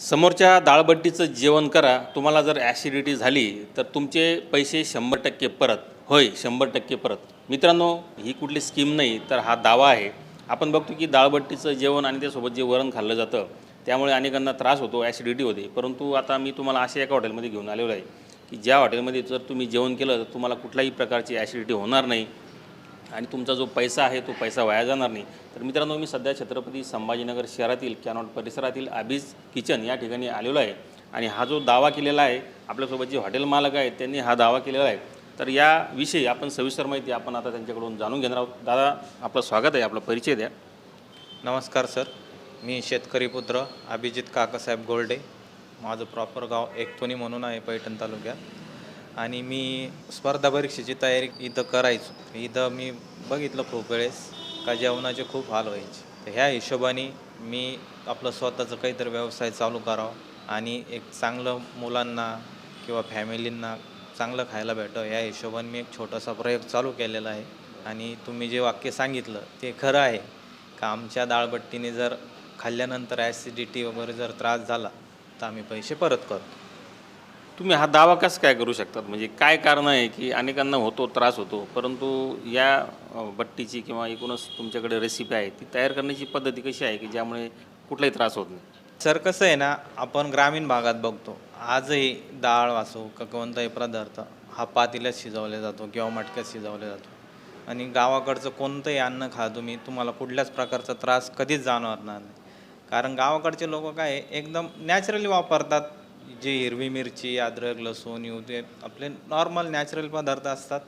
समोरच्या दाळबट्टीचं जेवण करा. तुम्हाला जर ॲसिडिटी झाली तर तुमचे पैसे शंभर टक्के परत. होय शंभर टक्के परत. मित्रांनो ही कुठली स्कीम नाही तर हा दावा आहे. आपण बघतो की दाळबट्टीचं जेवण आणि त्यासोबत जे वरण खाल्लं जातं त्यामुळे अनेकांना त्रास होतो ॲसिडिटी होते. परंतु आता मी तुम्हाला अशा एका हॉटेलमध्ये घेऊन आलेलो आहे की ज्या हॉटेलमध्ये जर तुम्ही जेवण केलं तर तुम्हाला कुठल्याही प्रकारची ॲसिडिटी होणार नाही. आणि तुमचा जो पैसा आहे तो पैसा वाया जाणार नाही. तर मित्रांनो मी सध्या छत्रपती संभाजीनगर शहरातील कॅनॉट परिसरातील अबीज किचन या ठिकाणी आलेलो आहे. आणि हा जो दावा केलेला आहे आपल्यासोबत जे हॉटेल मालक आहेत त्यांनी हा दावा केलेला आहे. तर याविषयी आपण सविस्तर माहिती आपण आता त्यांच्याकडून जाणून घेणार आहोत. दादा आपलं स्वागत आहे आपला परिचय द्या. नमस्कार सर. मी शेतकरी पुत्र अभिजित काकासाहेब गोल्डे. माझं प्रॉपर गाव एकतोनी म्हणून आहे पैठण तालुक्यात. आणि मी स्पर्धा परीक्षेची तयारी इथं करायचो. इथं मी बघितलं खूप वेळेस का जेवणाचे खूप हाल व्हायचे. तर ह्या हिशोबाने मी आपलं स्वतःचं काहीतरी व्यवसाय चालू करावा आणि एक चांगलं मुलांना किंवा फॅमिलींना चांगलं खायला भेटावं. या हिशोबाने मी एक छोटासा प्रयोग चालू केलेला आहे. आणि तुम्ही जे वाक्य सांगितलं ते खरं आहे. का आमच्या डाळबट्टीने जर खाल्ल्यानंतर ॲसिडिटी वगैरे जर त्रास झाला तर आम्ही पैसे परत करतो. तुम्ही हा दावा कसं काय करू शकतात? म्हणजे काय कारण आहे की अनेकांना होतो त्रास होतो परंतु या बट्टीची किंवा एकूणच तुमच्याकडे रेसिपी आहे ती तयार करण्याची पद्धती कशी आहे की ज्यामुळे कुठलाही त्रास होत नाही? सर कसं आहे ना आपण ग्रामीण भागात बघतो आजही डाळ असो का कोणताही पदार्थ हा पातीलाच शिजवला जातो किंवा मटक्यात शिजवला जातो. आणि गावाकडचं कोणतंही अन्न खा तुम्ही तुम्हाला कुठल्याच प्रकारचा त्रास कधीच जाणवणार नाही. कारण गावाकडचे लोक काय आहे, एकदम नॅचरली वापरतात जे हिरवी मिरची अद्रक लसूण येऊ ते आपले नॉर्मल नॅचरल पदार्थ असतात.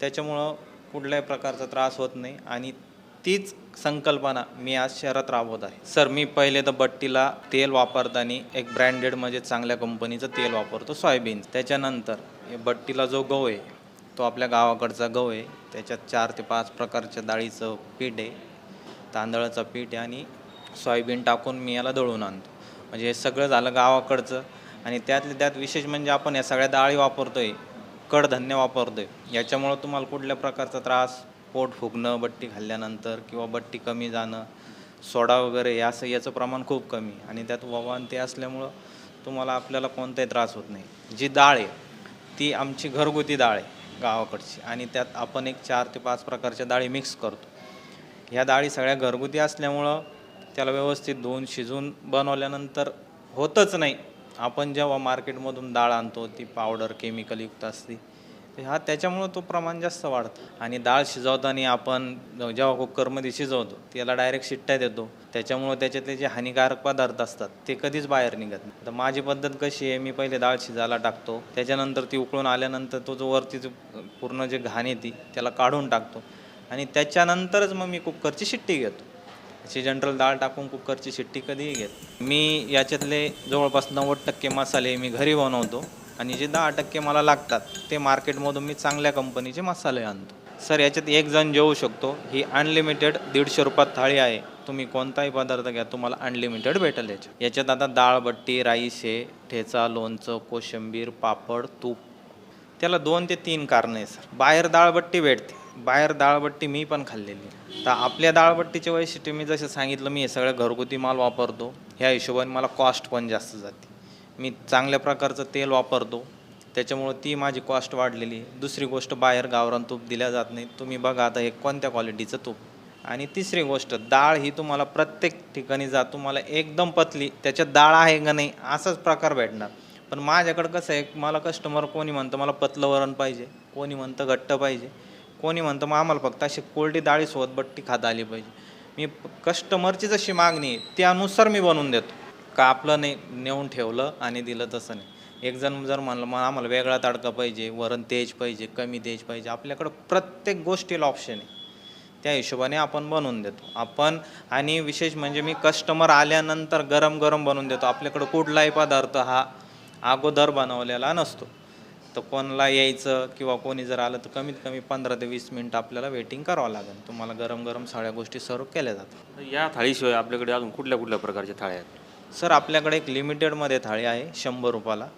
त्याच्यामुळं कुठल्याही प्रकारचा त्रास होत नाही आणि तीच संकल्पना मी आज शहरात राबवत आहे. सर मी पहिले तर बट्टीला तेल वापरताना एक ब्रँडेड म्हणजे चांगल्या कंपनीचं तेल वापरतो सोयाबीन त्याच्यानंतर हे बट्टीला जो गहू आहे तो आपल्या गावाकडचा गहू आहे. त्याच्यात चार ते पाच प्रकारच्या डाळीचं पीठ आहे तांदळाचं पीठ आहे आणि सोयाबीन टाकून मी याला दळून आणतो. म्हणजे हे सगळं झालं गावाकडचं. आणि त्यातल्या त्यात विशेष म्हणजे आपण या सगळ्या डाळी वापरतोय कडधान्य वापरतोय याच्यामुळं तुम्हाला कुठल्या प्रकारचा त्रास पोट फुगणं बट्टी खाल्ल्यानंतर किंवा बट्टी कमी जाणं सोडा वगैरे या असं याचं प्रमाण खूप कमी. आणि त्यात ववान ते असल्यामुळं तुम्हाला आपल्याला कोणताही त्रास होत नाही. जी डाळ आहे ती आमची घरगुती डाळ आहे गावाकडची. आणि त्यात आपण एक चार ते पाच प्रकारच्या डाळी मिक्स करतो. ह्या डाळी सगळ्या घरगुती असल्यामुळं त्याला व्यवस्थित धुवून शिजवून बनवल्यानंतर होतच नाही. आपण जेव्हा मार्केटमधून डाळ आणतो ती पावडर केमिकलयुक्त असते हा त्याच्यामुळं तो प्रमाण जास्त वाढतं. आणि डाळ शिजवताना आपण जेव्हा कुकरमध्ये शिजवतो त्याला डायरेक्ट शिट्ट्या देतो. त्याच्यामुळं त्याच्यातले जे हानिकारक पदार्थ असतात ते कधीच बाहेर निघत नाही. तर माझी पद्धत कशी आहे मी पहिले डाळ शिजायला टाकतो. त्याच्यानंतर ती उकळून आल्यानंतर तो जो वरती जो पूर्ण जे घाण येते त्याला काढून टाकतो. आणि त्याच्यानंतरच मग मी कुकरची शिट्टी घेतो. ची जनरल डाळ टाकून कुकरची शिट्टी कधीही घेत. मी याच्यातले जवळपास नव्वद टक्के मसाले मी घरी बनवतो आणि जे दहा टक्के मला लागतात ते मार्केटमधून मी चांगल्या कंपनीचे मसाले आणतो. सर याच्यात एक जण जेवू शकतो. ही अनलिमिटेड दीडशे रुपयात थाळी आहे. तुम्ही कोणताही पदार्थ घ्या तुम्हाला अनलिमिटेड भेटेल याच्यात. याच्यात आता डाळ बट्टी राईस आहे ठेचा लोणचं कोशिंबीर पापड तूप. त्याला दोन ते तीन कारणं आहे सर. बाहेर डाळबट्टी भेटते. बाहेर डाळबट्टी मी पण खाल्लेली. आहे. तर आपल्या डाळबट्टीचे वैशिष्ट्य मी जसं सांगितलं मी हे सगळं घरगुती माल वापरतो. ह्या हिशोबाने मला कॉस्ट पण जास्त जाते. मी चांगल्या प्रकारचं तेल वापरतो. त्याच्यामुळं ती माझी कॉस्ट वाढलेली. आहे दुसरी गोष्ट बाहेर गावरान तूप दिल्या जात नाही. तुम्ही बघा आता हे कोणत्या क्वालिटीचं तूप. आणि तिसरी गोष्ट डाळ ही तुम्हाला प्रत्येक ठिकाणी जा तुम्हाला एकदम पतली त्याच्यात डाळ आहे का नाही असाच प्रकार भेटणार. पण माझ्याकडं कसं आहे मला कस्टमर कोणी म्हणतं मला पतलं वरण पाहिजे. कोणी म्हणतं घट्ट पाहिजे. कोणी म्हणतं मग आम्हाला फक्त अशी कोरडी डाळीसोबत बट्टी खाता आली पाहिजे. मी कस्टमरची जशी मागणी आहे त्यानुसार मी बनवून देतो. का आपलं नाही नेऊन ठेवलं आणि दिलं तसं नाही. एक जण जर म्हणलं मग आम्हाला वेगळा तडका पाहिजे वरण तेज पाहिजे कमी तेज पाहिजे. आपल्याकडं प्रत्येक गोष्टीला ऑप्शन आहे. त्या हिशोबाने आपण बनवून देतो. आपण आणि विशेष म्हणजे मी कस्टमर आल्यानंतर गरम गरम बनवून देतो. आपल्याकडं कुठलाही पदार्थ हा अगोदर बनवलेला नसतो. तर कोणाला यायचं किंवा कोणी जर आलं तर कमीत कमी पंधरा ते वीस मिनटं आपल्याला वेटिंग करावं लागेल. तुम्हाला गरम गरम सगळ्या गोष्टी सर्व केल्या जातात. या थाळीशिवाय आपल्याकडे अजून कुठल्या कुठल्या प्रकारच्या थाळ्या आहेत? सर आपल्याकडे एक लिमिटेडमध्ये थाळी आहे शंभर रुपयाला.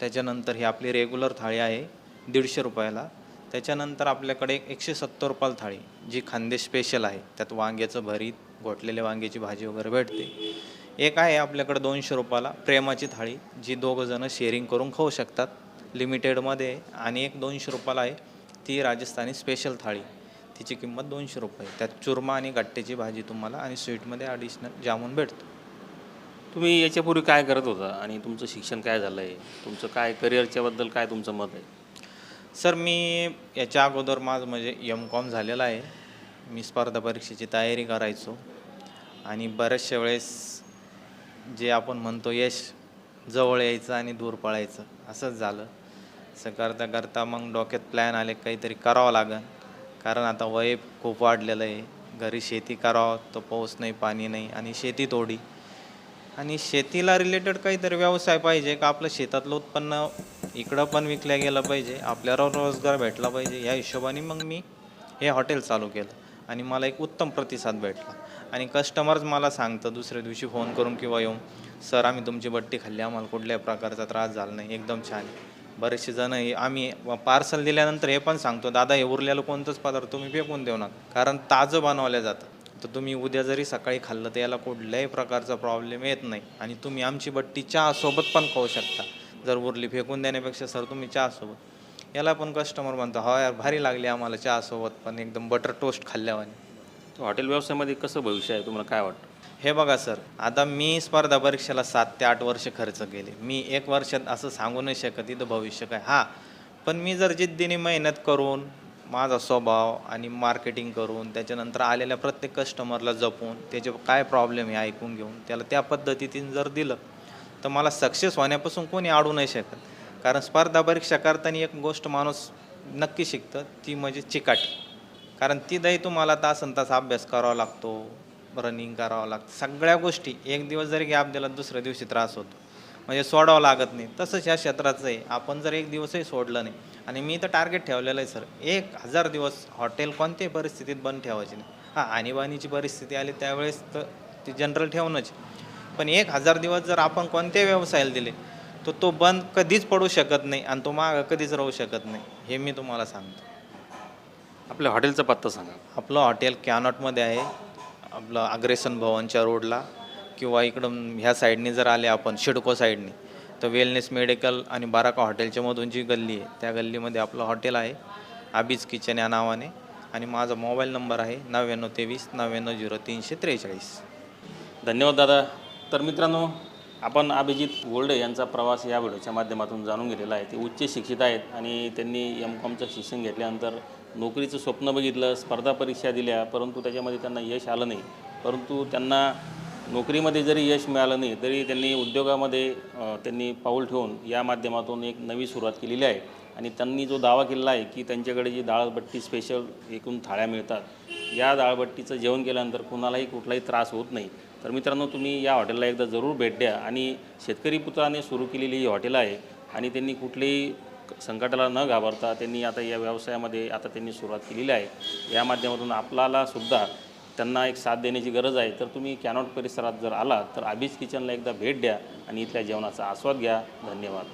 त्याच्यानंतर ही आपली रेग्युलर थाळी आहे दीडशे रुपयाला. त्याच्यानंतर आपल्याकडे एक एकशे सत्तर रुपयाला थाळी जी खांदे स्पेशल आहे. त्यात वांग्याचं भरीत घोटलेल्या वांग्याची भाजी वगैरे भेटते. एक आहे आपल्याकडे दोनशे रुपयाला प्रेमाची थाळी जी दोघं जणं शेअरिंग करून खाऊ शकतात. लिमिटेडमध्ये. आणि एक दोनशे रुपयाला आहे. ती राजस्थानी स्पेशल थाळी. तिची किंमत दोनशे रुपये त्यात चुरमा आणि गट्ट्याची भाजी तुम्हाला आणि स्वीटमध्ये ॲडिशनल जामून भेटतो. तुम्ही याच्यापूर्वी काय करत होता आणि तुमचं शिक्षण काय झालं आहे तुमचं काय करिअरच्याबद्दल काय तुमचं मत आहे? सर मी याच्या अगोदर माझं म्हणजे एम कॉम झालेलं आहे. मी स्पर्धा परीक्षेची तयारी करायचो. आणि बऱ्याचशा वेळेस जे आपण म्हणतो यश जवळ यायचं आणि दूर पळायचं असंच झालं. असं करता करता मग डोक्यात प्लॅन आले काहीतरी करावं लागेल कारण आता वय खूप वाढलेलं आहे. घरी शेती करावं तर पाऊस नाही पाणी नाही आणि शेती थोडी. आणि शेतीला रिलेटेड काहीतरी व्यवसाय पाहिजे का आपलं शेतातलं उत्पन्न इकडं पण विकलं गेलं पाहिजे आपल्याला रोजगार भेटला पाहिजे या हिशोबाने मग मी हे हॉटेल चालू केलं. आणि मला एक उत्तम प्रतिसाद भेटला. आणि कस्टमर्स मला सांगतं दुसऱ्या दिवशी फोन करून किंवा येऊन सर आम्ही तुमची बट्टी खाल्ली आम्हाला कुठल्याही प्रकारचा त्रास झाला नाही एकदम छान आहे. बरेचसे जण हे आम्ही पार्सल दिल्यानंतर हे पण सांगतो दादा हे उरलेलं कोणतंच पदार्थ तुम्ही फेकून देऊ नका कारण ताजं बनवलं जातं. तर तुम्ही उद्या जरी सकाळी खाल्लं तर याला कुठल्याही प्रकारचा प्रॉब्लेम येत नाही आणि तुम्ही आमची बट्टी चहासोबत पण खाऊ शकता. जर उरली फेकून देण्यापेक्षा सर तुम्ही चहासोबत. याला पण कस्टमर म्हणतो हा यार भारी लागली आम्हाला चहासोबत पण एकदम बटर टोस्ट खाल्ल्यावाने. हॉटेल व्यवसायामध्ये कसं भविष्य आहे? तुम्हाला काय वाटतं? हे बघा सर आता मी स्पर्धा परीक्षेला सात ते आठ वर्ष खर्च केले. मी एक वर्षात असं सांगू नाही शकत इथं भविष्य काय. हां पण मी जर जिद्दीने मेहनत करून माझा स्वभाव आणि मार्केटिंग करून त्याच्यानंतर आलेल्या प्रत्येक कस्टमरला जपून त्याचे काय प्रॉब्लेम आहे ऐकून घेऊन त्याला त्या पद्धतीने जर दिलं तर मला सक्सेस होण्यापासून कोणी अडू नाही शकत. कारण स्पर्धा परीक्षा करताना एक गोष्ट माणूस नक्की शिकतं ती म्हणजे चिकाटी. कारण ती दही तुम्हाला तासन तास अभ्यास करावा लागतो रनिंग करावं लागतं. सगळ्या गोष्टी एक दिवस जरी गॅप दिला दुसऱ्या दिवशी त्रास होतो. म्हणजे सोडावं लागत नाही. तसंच या क्षेत्राचं आहे आपण जर एक दिवसही सोडलं नाही आणि मी तर टार्गेट ठेवलेलं आहे सर एक हजार दिवस हॉटेल कोणत्याही परिस्थितीत बंद ठेवायची नाही. हां आणीबाणीची परिस्थिती आली त्यावेळेस तर ती जनरल ठेवणंच पण एक हजार दिवस जर आपण कोणत्याही व्यवसायाला दिले तर तो बंद कधीच पडू शकत नाही आणि तो मागं कधीच राहू शकत नाही हे मी तुम्हाला सांगतो. आपल्या हॉटेलचा पत्ता सांगा. आपलं हॉटेल कॅनॉटमध्ये आहे. आपलं अग्रेसन भवनच्या रोडला किंवा इकडं ह्या साईडने जर आले आपण शिडको साईडने तर वेलनेस मेडिकल आणि बाराका हॉटेलच्या मधून जी गल्ली आहे त्या गल्लीमध्ये आपलं हॉटेल आहे आबीज किचन या नावाने. आणि माझा मोबाईल नंबर आहे नव्याण्णव तेवीस नव्याण्णव झिरो तीनशे त्रेचाळीस. धन्यवाद दादा. तर मित्रांनो आपण अभिजित गोल्डे यांचा प्रवास या व्हिडिओच्या माध्यमातून जाणून घेतलेला आहे. ते उच्च शिक्षित आहेत आणि त्यांनी एम कॉमचं शिक्षण घेतल्यानंतर नोकरीचं स्वप्न बघितलं स्पर्धा परीक्षा दिल्या परंतु त्याच्यामध्ये त्यांना यश आलं नाही. परंतु त्यांना नोकरीमध्ये जरी यश मिळालं नाही तरी त्यांनी उद्योगामध्ये त्यांनी पाऊल ठेवून या माध्यमातून एक नवी सुरुवात केलेली आहे. आणि त्यांनी जो दावा केलेला आहे की त्यांच्याकडे जी डाळबट्टी स्पेशल एकूण थाळ्या मिळतात या डाळबट्टीचं जेवण केल्यानंतर कुणालाही कुठलाही त्रास होत नाही. तर मित्रांनो तुम्ही या हॉटेलला एकदा जरूर भेट द्या. आणि शेतकरी पुत्राने सुरू केलेली ही हॉटेल आहे आणि त्यांनी कुठलेही संकटाला न घाबरता त्यांनी आता या व्यवसायामध्ये आता त्यांनी सुरुवात केलेली आहे. या माध्यमातून आपल्याला सुद्धा त्यांना एक साथ देण्याची गरज आहे. तर तुम्ही कॅनॉट परिसरात जर आलात तर आबीज किचनला एकदा भेट द्या आणि इथल्या जेवणाचा आस्वाद घ्या. धन्यवाद.